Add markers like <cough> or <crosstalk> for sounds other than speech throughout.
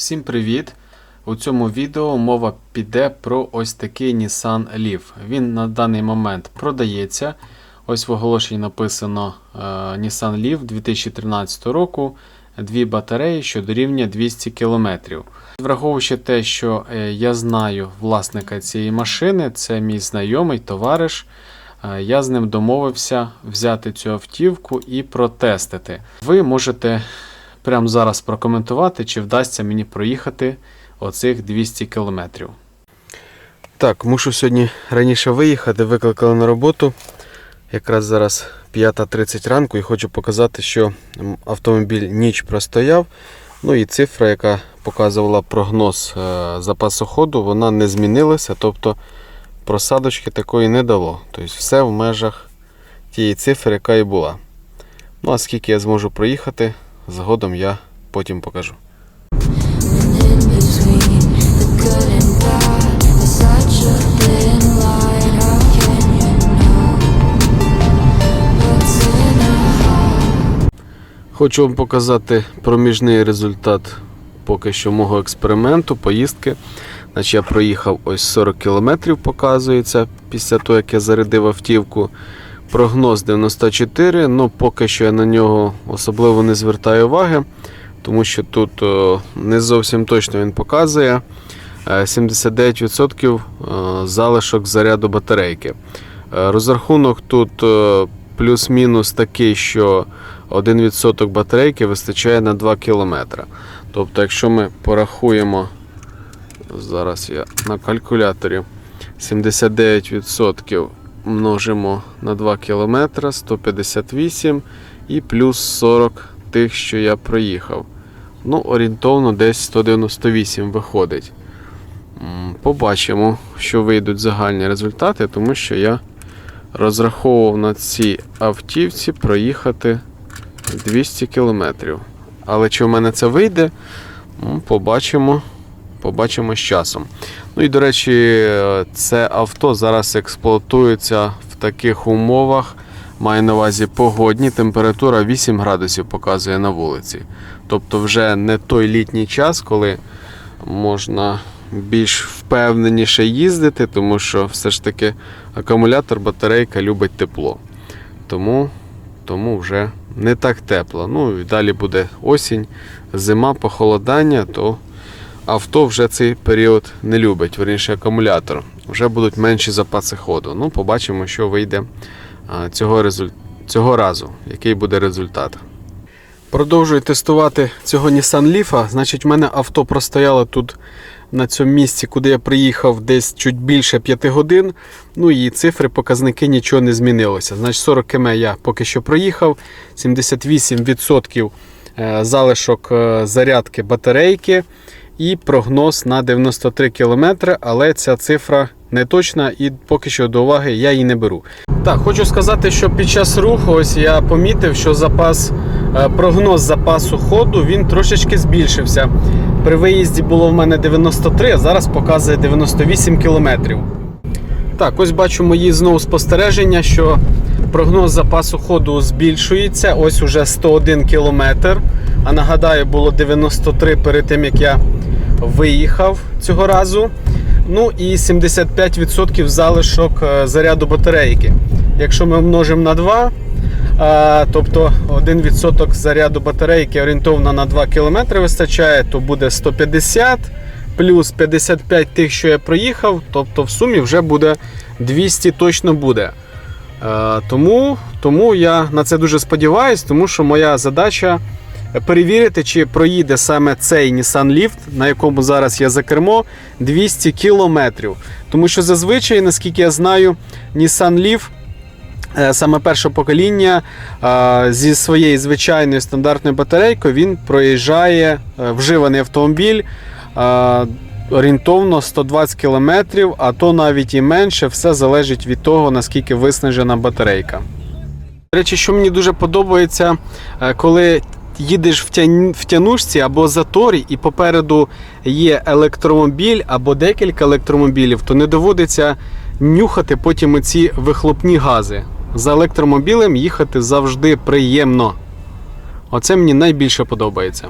Всім привіт! У цьому відео мова піде про ось такий Nissan Leaf. Він на даний момент продається. Ось в оголошенні написано е, Nissan Leaf 2013 року, дві батареї, що дорівнює 200 км. Враховуючи те, що е, я знаю власника цієї машини, це мій знайомий товариш. Е, Я з ним домовився взяти цю автівку і протестити. Ви можете прямо зараз прокоментувати, чи вдасться мені проїхати оцих 200 кілометрів. Так, мушу сьогодні раніше виїхати, викликали на роботу. Якраз зараз 5.30 ранку і хочу показати, що автомобіль ніч простояв. Ну і цифра, яка показувала прогноз е, запасу ходу, вона не змінилася, тобто просадочки такої не дало. Тобто все в межах тієї цифри, яка і була. Ну а скільки я зможу проїхати, згодом я потім покажу. Хочу вам показати проміжний результат поки що мого експерименту, поїздки. Значить, я проїхав ось 40 км, показується, після того, як я зарядив автівку. Прогноз 94, ну поки що я на нього особливо не звертаю уваги, тому що тут не зовсім точно він показує. Е, 79% е, залишок заряду батарейки. Е, Розрахунок тут е, плюс-мінус такий, що 1% батарейки вистачає на 2 км. Тобто, якщо ми порахуємо, зараз я на калькуляторі 79% множимо на 2 км 158 і плюс 40 тих, що я проїхав. Ну, орієнтовно десь 198 виходить. Побачимо, що вийдуть загальні результати, тому що я розраховував на цій автівці проїхати 200 кілометрів. Але чи в мене це вийде, побачимо, побачимо з часом. Ну і до речі, це авто зараз експлуатується в таких умовах. Маю на увазі погодні, температура 8 градусів показує на вулиці. Тобто вже не той літній час, коли можна більш впевненіше їздити, тому що все ж таки акумулятор, батарейка любить тепло. Тому, тому вже не так тепло. Ну і далі буде осінь, зима, похолодання, то авто вже цей період не любить, верніше акумулятор. Вже будуть менші запаси ходу. Ну, побачимо, що вийде цього, резуль... цього разу, який буде результат. Продовжую тестувати цього Nissan Leaf. Значить, в мене авто простояло тут на цьому місці, куди я приїхав десь чуть більше 5 годин. Ну і цифри, показники нічого не змінилося. Значить, 40 км я поки що проїхав, 78% е, залишок е, зарядки батарейки і прогноз на 93 км, але ця цифра не точна і поки що до уваги я її не беру. Так, хочу сказати, що під час руху ось я помітив, що запас, е, прогноз запасу ходу він трошечки збільшився. При виїзді було в мене 93, а зараз показує 98 кілометрів. Так, ось бачу мої знову спостереження, що прогноз запасу ходу збільшується. Ось уже 101 кілометр. А нагадаю, було 93 перед тим, як я виїхав цього разу. Ну і 75% залишок е, заряду батарейки. Якщо ми множимо на 2, тобто 1% заряду батарейки орієнтовно на 2 км вистачає, то буде 150 плюс 55 тих, що я проїхав, тобто в сумі вже буде 200 точно буде. Е, Тому, тому я на це дуже сподіваюся, тому що моя задача перевірити, чи проїде саме цей Nissan Leaf, на якому зараз я за кермо, 200 кілометрів. Тому що зазвичай, наскільки я знаю, Nissan Leaf е, саме перше покоління е, зі своєю звичайною стандартною батарейкою він проїжджає е, вживаний автомобіль. Орієнтовно 120 км, а то навіть і менше, все залежить від того, наскільки виснажена батарейка. До речі, що мені дуже подобається, коли їдеш в, тян... в тянушці або заторі, і попереду є електромобіль або декілька електромобілів, то не доводиться нюхати потім ці вихлопні гази. За електромобілем їхати завжди приємно. Оце мені найбільше подобається.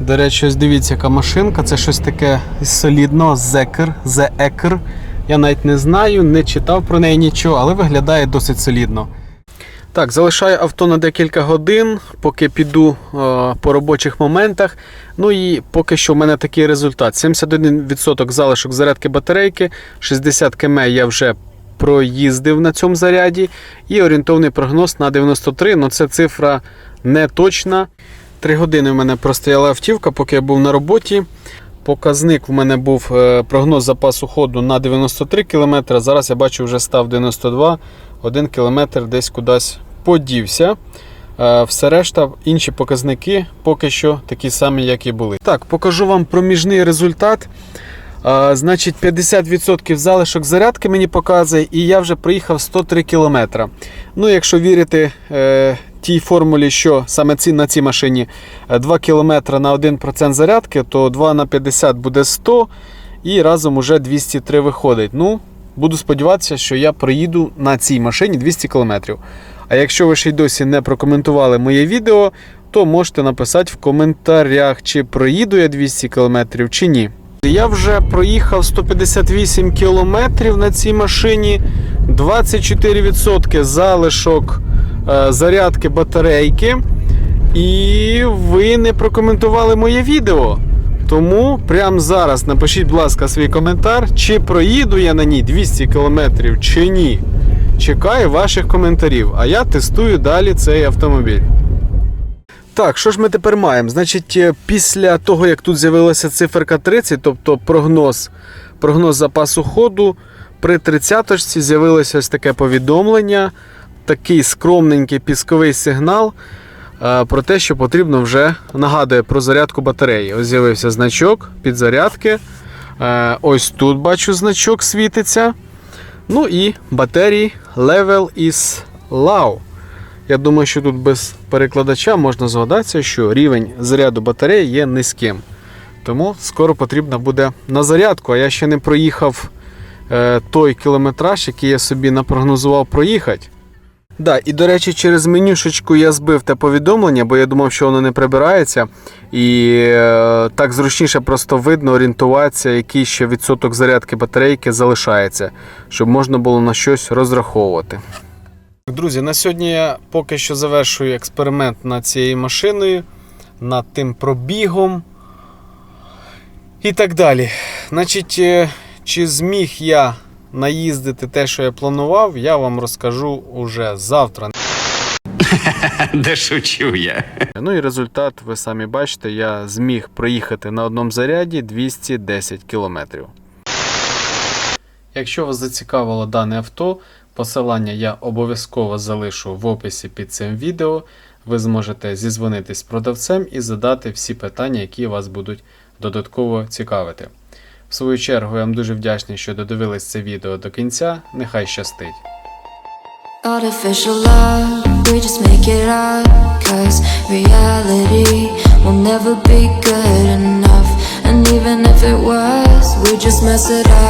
До речі, ось дивіться, яка машинка. Це щось таке із солідного, зекер, зеекер. Я навіть не знаю, не читав про неї нічого, але виглядає досить солідно. Так, залишаю авто на декілька годин, поки піду е, по робочих моментах. Ну і поки що в мене такий результат: 71% залишок зарядки батарейки, 60 км я вже проїздив на цьому заряді. І орієнтовний прогноз на 93, ну це цифра не точна. Три години в мене простояла автівка, поки я був на роботі. Показник в мене був е, прогноз запасу ходу на 93 км. Зараз я бачу, вже став 92 1 км десь кудись подівся. Е, Все решта, інші показники поки що такі самі, як і були. Так, покажу вам проміжний результат. Е, Значить, 50% залишок зарядки мені показує, і я вже проїхав 103 км. Ну, якщо вірити е, тій формулі, що саме ці, на цій машині е, 2 км на 1% зарядки, то 2 на 50 буде 100 і разом уже 203 виходить. Ну, буду сподіватися, що я проїду на цій машині 200 км. А якщо ви ще й досі не прокоментували моє відео, то можете написати в коментарях, чи проїду я 200 км чи ні. Я вже проїхав 158 км на цій машині, 24% залишок е, зарядки батарейки. І ви не прокоментували моє відео. Тому прямо зараз напишіть, будь ласка, свій коментар, чи проїду я на ній 200 км чи ні. Чекаю ваших коментарів, а я тестую далі цей автомобіль. Так, що ж ми тепер маємо? Значить, е, після того, як тут з'явилася циферка 30, тобто прогноз, прогноз запасу ходу, при 30-ці з'явилося ось таке повідомлення, такий скромненький пісковий сигнал про те, що потрібно вже нагадує про зарядку батареї. Ось з'явився значок підзарядки. Е, Ось тут бачу значок світиться. Ну і батарії Level is low. Я думаю, що тут без перекладача можна згадатися, що рівень заряду батареї є низьким. Тому скоро потрібно буде на зарядку, а я ще не проїхав е, той кілометраж, який я собі напрогнозував проїхати. Да, і до речі, через менюшечку я збив те повідомлення, бо я думав, що воно не прибирається. І е, так зручніше просто видно орієнтуватися, який ще відсоток зарядки батарейки залишається, щоб можна було на щось розраховувати. Друзі, на сьогодні я поки що завершую експеримент над цією машиною, над тим пробігом і так далі. Значить, е, чи зміг я наїздити те, що я планував, я вам розкажу уже завтра. <laughs> Да шучу я. Ну і результат, ви самі бачите, я зміг проїхати на одному заряді 210 кілометрів. Якщо вас зацікавило дане авто, посилання я обов'язково залишу в описі під цим відео. Ви зможете зізвонитись з продавцем і задати всі питання, які вас будуть додатково цікавити. В свою чергу я вам дуже вдячний, що додивились це відео до кінця. Нехай щастить! Artificial love, we just make it up. Cause reality will never be good enough. And even if it was, we just mess it up.